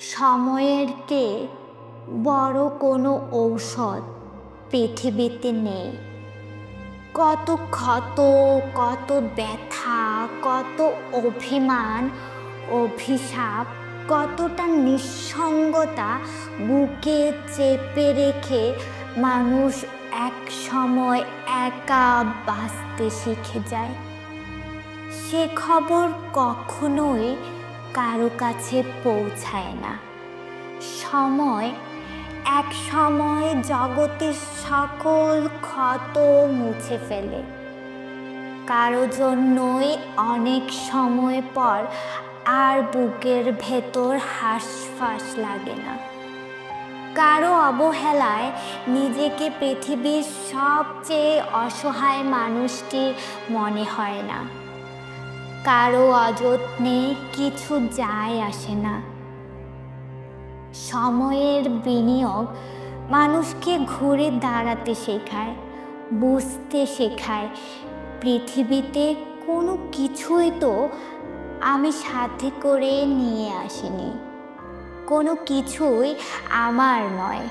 সময়ের কে বড় কোনো ঔষধ পৃথিবীতে নেই। কত ক্ষত, কত ব্যথা, কত অভিমান, অভিশাপ, কতটা নিঃসঙ্গতা বুকে চেপে রেখে মানুষ এক সময় একা বাঁচতে শিখে যায়। সে খবর কখনোই কারও কাছে পৌঁছায় না। সময়, এক সময় জগতের সকল ক্ষত মুছে ফেলে। কারও জন্যই অনেক সময় পর আর বুকের ভেতর হাঁসফাঁস লাগে না। কারও অবহেলায় নিজেকে পৃথিবীর সবচেয়ে অসহায় মানুষটি মনে হয় না। কারও অযত্নে কিছু যায় আসে না। সময়ের বিনিয়োগ মানুষকে ঘুরে দাঁড়াতে শেখায়, বুঝতে শেখায়। পৃথিবীতে কোনো কিছুই তো আমি সাথে করে নিয়ে আসিনি। কোনো কিছুই আমার নয়।